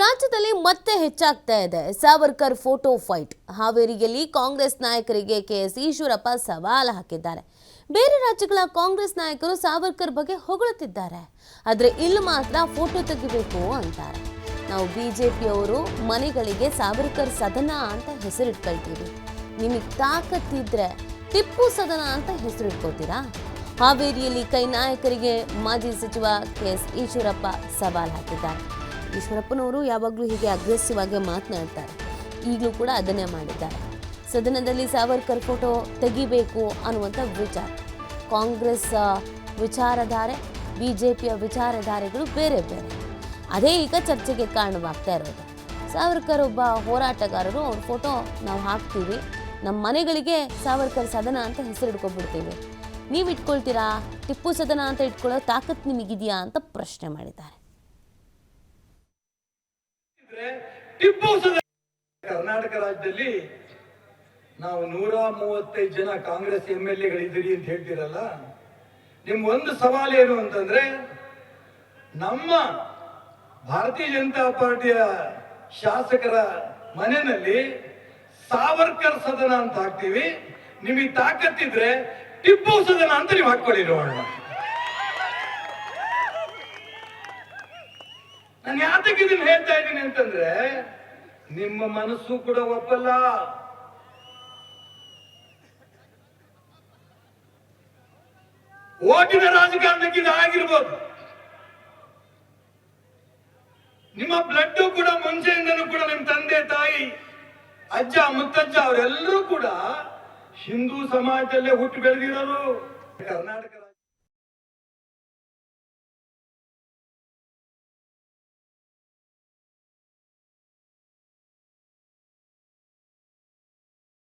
ರಾಜ್ಯದಲ್ಲಿ ಮತ್ತೆ ಹೆಚ್ಚಾಗ್ತಾ ಇದೆ. Savarkar photo fight. ಹಾವೇರಿಯಲ್ಲಿ ಕಾಂಗ್ರೆಸ್ ನಾಯಕರಿಗೆ ಕೆಎಸ್ ಈಶ್ವರಪ್ಪ ಸವಾಲು ಹಾಕಿದ್ದಾರೆ. ಬೇರೆ ರಾಜ್ಯಗಳ ಕಾಂಗ್ರೆಸ್ ನಾಯಕರು ಸಾವರ್ಕರ್ ಬಗ್ಗೆ ಹೊಗಳುತ್ತಿದ್ದಾರೆ. ಆದರೆ ಇಲ್ಲಿ ಮಾತ್ರ ಫೋಟೋ ತೆಗಿಬೇಕು ಅಂತಾರೆ. ನಾವು ಬಿಜೆಪಿಯವರು ಮನೆಗಳಿಗೆ ಸಾವರ್ಕರ್ ಸದನ ಅಂತ ಹೆಸರಿಟ್ಕೊಳ್ತೀವಿ. ನಿಮಗೆ ತಾಕತ್ತಿದ್ರೆ ಟಿಪ್ಪು ಸದನ ಅಂತ ಹೆಸರಿಟ್ಕೋತೀರಾ ಹಾವೇರಿಯಲ್ಲಿ ಕೈ ನಾಯಕರಿಗೆ ಮಾಜಿ ಸಚಿವ ಕೆ ಎಸ್ ಈಶ್ವರಪ್ಪ ಸವಾಲು ಹಾಕಿದ್ದಾರೆ. ಈಶ್ವರಪ್ಪನವರು ಯಾವಾಗಲೂ ಹೀಗೆ ಅಗ್ರೆಸಿವ್ ಆಗಿ ಮಾತನಾಡ್ತಾರೆ. ಈಗಲೂ ಕೂಡ ಅದನ್ನೇ ಮಾಡಿದ್ದಾರೆ. ಸದನದಲ್ಲಿ ಸಾವರ್ಕರ್ ಫೋಟೋ ತೆಗಿಬೇಕು ಅನ್ನುವಂಥ ವಿಚಾರ. ಕಾಂಗ್ರೆಸ್ ವಿಚಾರಧಾರೆ ಬಿ ಜೆ ಪಿಯ ವಿಚಾರಧಾರೆಗಳು ಬೇರೆ ಬೇರೆ. ಅದೇ ಈಗ ಚರ್ಚೆಗೆ ಕಾರಣವಾಗ್ತಾ ಇರೋದು. ಸಾವರ್ಕರ್ ಒಬ್ಬ ಹೋರಾಟಗಾರರು, ಅವ್ರ ಫೋಟೋ ನಾವು ಹಾಕ್ತೀವಿ. ನಮ್ಮ ಮನೆಗಳಿಗೆ ಸಾವರ್ಕರ್ ಸದನ ಅಂತ ಹೆಸರಿಡ್ಕೊಬಿಡ್ತೀವಿ ನೀವು ಇಟ್ಕೊಳ್ತೀರಾ? ಟಿಪ್ಪು ಸದನ ಅಂತ ಇಟ್ಕೊಳ್ಳೋ ತಾಕತ್ತು ನಿಮಗಿದೆಯಾ ಅಂತ ಪ್ರಶ್ನೆ ಮಾಡಿದ್ದಾರೆ. ಟಿಪ್ಪು ಕರ್ನಾಟಕ ರಾಜ್ಯದಲ್ಲಿ ನಾವು ನೂರ ಮೂವತ್ತೈದು ಜನ ಕಾಂಗ್ರೆಸ್ ಎಂ ಎಲ್ ಎಗಳಿದ್ದೀರಿ ಅಂತ ಹೇಳ್ತೀರಲ್ಲ? ನಿಮ್ ಒಂದು ಸವಾಲು ಏನು ಅಂತಂದ್ರೆ, ನಮ್ಮ ಭಾರತೀಯ ಜನತಾ ಪಾರ್ಟಿಯ ಶಾಸಕರ ಮನೆಯಲ್ಲಿ ಸಾವರ್ಕರ್ ಸದನ ಅಂತ ಹಾಕ್ತೀವಿ. ನಿಮಗೆ ತಾಕತ್ತಿದ್ರೆ ಟಿಪ್ಪು ಸದನ ಅಂತ ನೀವು ಹಾಕೊಳ್ಳಿ ನೋಡೋಣ ನಾನು ಯಾತಕ್ಕೆ ಇದನ್ನ ಹೇಳ್ತಾ ಇದ್ದೀನಿ ಅಂತಂದ್ರೆ, ನಿಮ್ಮ ಮನಸ್ಸು ಕೂಡ ಒಪ್ಪಲ್ಲ. ಓಟಿನ ರಾಜಕಾರಣಕ್ಕೆ ಇದು ಆಗಿರ್ಬೋದು. ನಿಮ್ಮ ಬ್ಲಡ್ ಕೂಡ ಮುಂಚೆಯಿಂದನೂ ಕೂಡ ನಿಮ್ಮ ತಂದೆ, ತಾಯಿ, ಅಜ್ಜ, ಮುತ್ತಜ್ಜ, ಅವರೆಲ್ಲರೂ ಕೂಡ ಹಿಂದೂ ಸಮಾಜದಲ್ಲೇ ಹುಟ್ಟು ಬೆಳೆದಿರೋರು. ಕರ್ನಾಟಕ